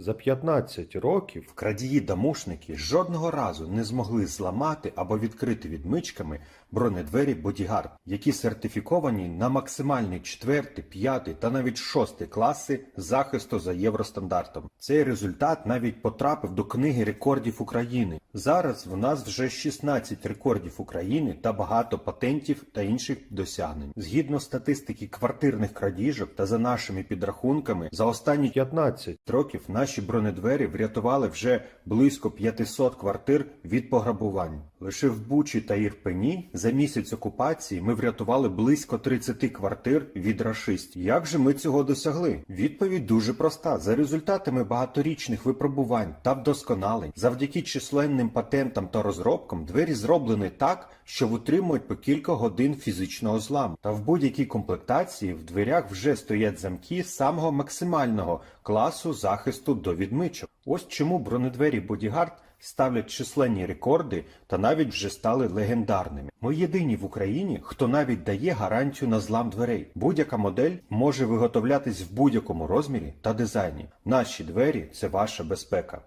За 15 років крадії-дамушники жодного разу не змогли зламати або відкрити відмичками бронедвері Бодігард, які сертифіковані на максимальний 4, 5 та навіть 6 класи захисту за євростандартом. Цей результат навіть потрапив до книги рекордів України. Зараз в нас вже 16 рекордів України та багато патентів та інших досягнень. Згідно статистики квартирних крадіжок та за нашими підрахунками, за останні 15 років наші бронедвері врятували вже близько 500 квартир від пограбувань. Лише в Бучі та Ірпені за місяць окупації ми врятували близько 30 квартир від рашистів. Як же ми цього досягли? Відповідь дуже проста: за результатами багаторічних випробувань та вдосконалень, завдяки численним патентам та розробкам, двері зроблені так, що витримують по кілька годин фізичного зламу. Та в будь-якій комплектації в дверях вже стоять замки самого максимального класу захисту до відмичок. Ось чому бронедвері Бодігард ставлять численні рекорди та навіть вже стали легендарними. Ми єдині в Україні, хто навіть дає гарантію на злам дверей. Будь-яка модель може виготовлятись в будь-якому розмірі та дизайні. Наші двері це ваша безпека.